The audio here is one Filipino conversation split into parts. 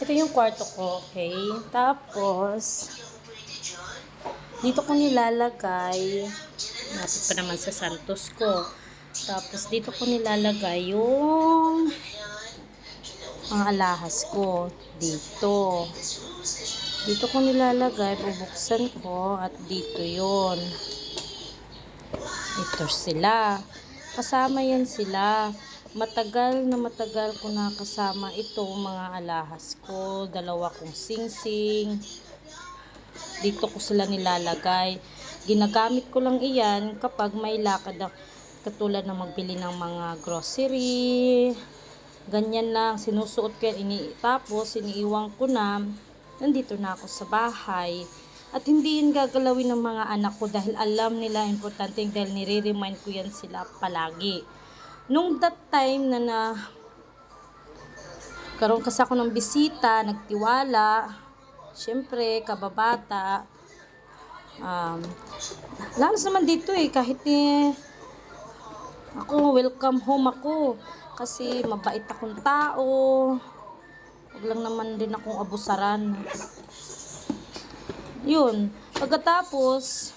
Ito yung kwarto ko, okay? Tapos, dito ko nilalagay, napit pa naman sa Santos ko. Tapos, dito ko nilalagay yung mga alahas ko. Dito. Dito ko nilalagay, bubuksan ko, at dito yon Ito sila. Kasama yan sila. Matagal na matagal ko nakasama itong mga alahas ko. Dalawa kong singsing. Dito ko sila nilalagay. Ginagamit ko lang iyan kapag may lakad ako. Katulad na magbili ng mga grocery. Ganyan lang. Sinusuot ko yan. Ini, tapos, iniiwan ko na. Nandito na ako sa bahay. At hindi yun gagalawin ng mga anak ko dahil alam nila importante dahil nire-remind ko yan sila palagi. Nung that time na na karoon kasi ako ng bisita, nagtiwala, syempre, kababata, um, lalos naman dito eh, kahit eh, ako, welcome home ako, kasi mabait akong tao, huwag lang naman din akong abusaran. Yun, pagkatapos,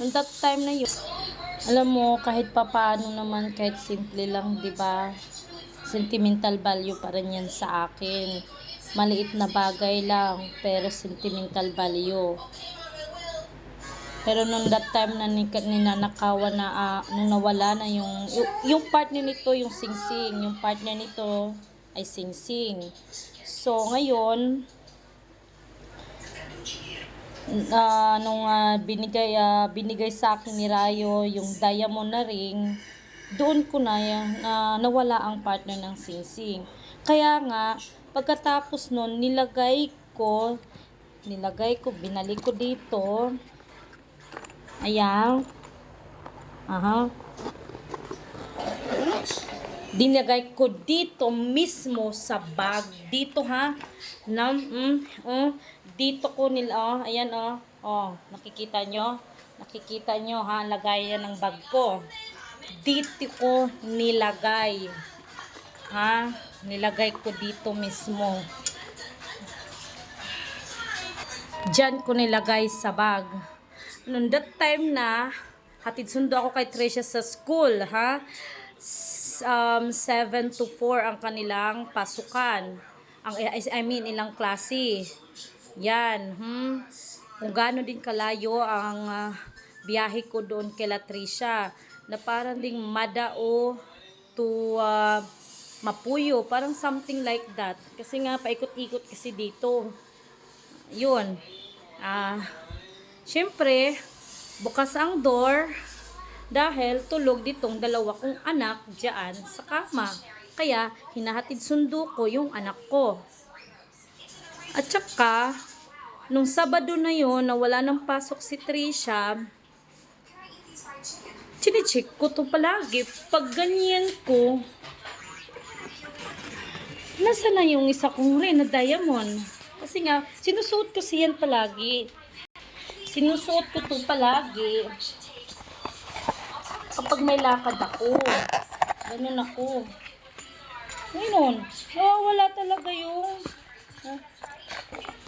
nung that time na yun, alam mo, kahit papaano naman, kahit simple lang, di ba? Sentimental value pa rin yan sa akin. Maliit na bagay lang, pero sentimental value. Pero nung that time na ni- ninanakawan na, ah, nung nawala na yung, yung, yung partner nito, yung singsing, yung partner nito ay singsing. So, ngayon, ah, nung ah, binigay ah, binigay sa akin ni Rayo yung diamond na ring, doon ko na na nawala ang partner ng singsing. Kaya nga, pagkatapos nun, nilagay ko, nilagay ko, binalik ko dito. Ayan. Aha. Dinagay ko dito mismo sa bag. Dito ha. Nam, mm, mm, dito ko nila, oh, ayan oh. Oh, nakikita nyo? Nakikita nyo ha, lagayan ng bag ko. Dito ko nilagay. Ha? Nilagay ko dito mismo. Diyan ko nilagay sa bag. Noong that time na, hatid sundo ako kay Tricia sa school, ha? Um, 7 to 4 ang kanilang pasukan. Ang, I mean, ilang klase. Yan, hmm. Kung gaano din kalayo ang ah, biyahe ko doon kay Latricia. Na parang ding Madao to ah, Mapuyo. Parang something like that. Kasi nga, paikot-ikot kasi dito. Yun. Ah, Siyempre, bukas ang door dahil tulog ditong dalawa kong anak diyan sa kama. Kaya, hinahatid sundo ko yung anak ko. At saka, nung Sabado na yon na wala nang pasok si Trisha, chinecheck ko to palagi. Pag ganyan ko, nasa na yung isa kong rin na diamond? Kasi nga, sinusuot ko siyan palagi. Sinusuot ko to palagi. Kapag may lakad ako. Ganun ako. Ngayon, nawawala talaga yung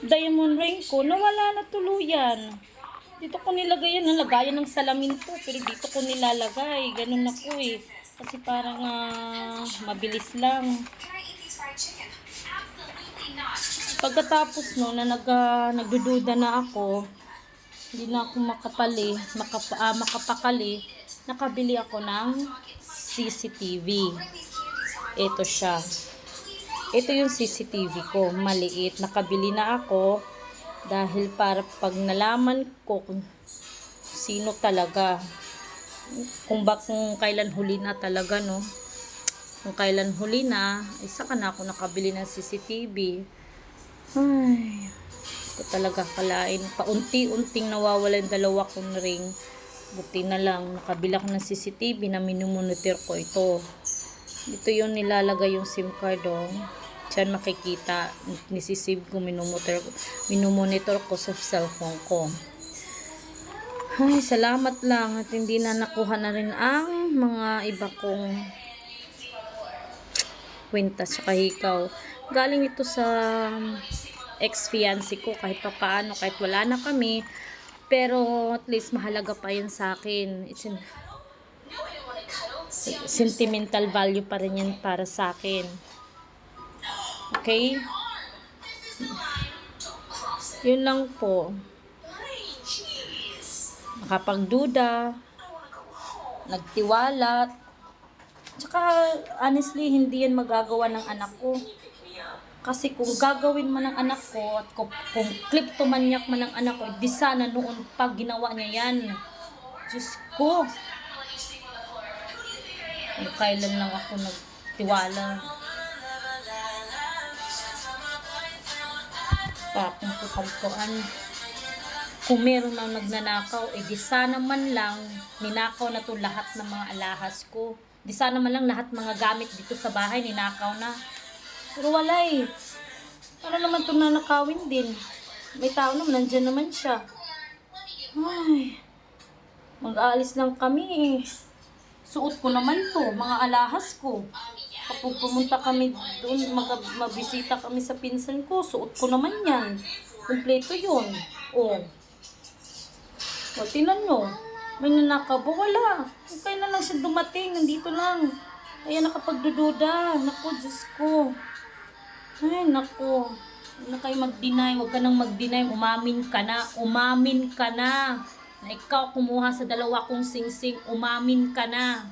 diamond ring ko. Nawala na tuluyan. Dito ko nilagay yan. Nalagayan ng salamin ko. Pero dito ko nilalagay. Ganun ako eh. Kasi parang ah, mabilis lang. Pagkatapos no, na nag, ah, nagdududa na ako, hindi na ako makapali, makapa, ah, makapakali, nakabili ako ng CCTV. Ito siya. Ito yung CCTV ko, maliit. Nakabili na ako dahil para pag nalaman ko kung sino talaga, kung ba kung kailan huli na talaga, no? Kung kailan huli na, isa ka na ako nakabili ng CCTV. Ay, ko talaga kalain. Paunti-unting nawawala yung dalawa kong ring. Buti na lang, nakabila ko ng CCTV na minumonitor ko ito. Dito yung nilalagay yung SIM card oh. Diyan makikita, nisisave ko, minumonitor, minumonitor ko sa cellphone ko. Ay, salamat lang at hindi na nakuha na rin ang mga iba kong kwintas sa kahikaw. Galing ito sa ex-fiancé ko kahit pa paano, kahit wala na kami. Pero at least mahalaga pa yun sa akin. It's in, sentimental value pa rin yan para sa akin. Okay? Yun lang po. Nakapagduda, nagtiwala, tsaka honestly, hindi yan magagawa ng anak ko. Kasi kung gagawin man ng anak ko at kung, kung kleptomaniac man ng anak ko, di sana noon pag ginawa niya yan. Diyos ko. Kung kailan lang ako nagtiwala. Pakumpukampuan. Kung meron na nagnanakaw, eh di sana man lang ninakaw na to lahat ng mga alahas ko. Di sana man lang lahat mga gamit dito sa bahay ninakaw na. Pero wala eh. Ano naman itong nanakawin din? May tao naman, nandyan naman siya. Ay, mag-aalis lang kami eh. Suot ko naman to, mga alahas ko. Kapag pumunta kami doon, mag mabisita kami sa pinsan ko, suot ko naman yan. Kompleto yun. Oh. O, tinan nyo. May nanakaw ba? Wala. Okay na lang siya dumating. Nandito lang. Ayan, nakapagdududa. Naku, Diyos ko. Ay, naku. Huwag na kayo mag-deny. Huwag ka nang mag-deny. Umamin ka na. Umamin ka na. Na ikaw kumuha sa dalawa kong singsing. Umamin ka na.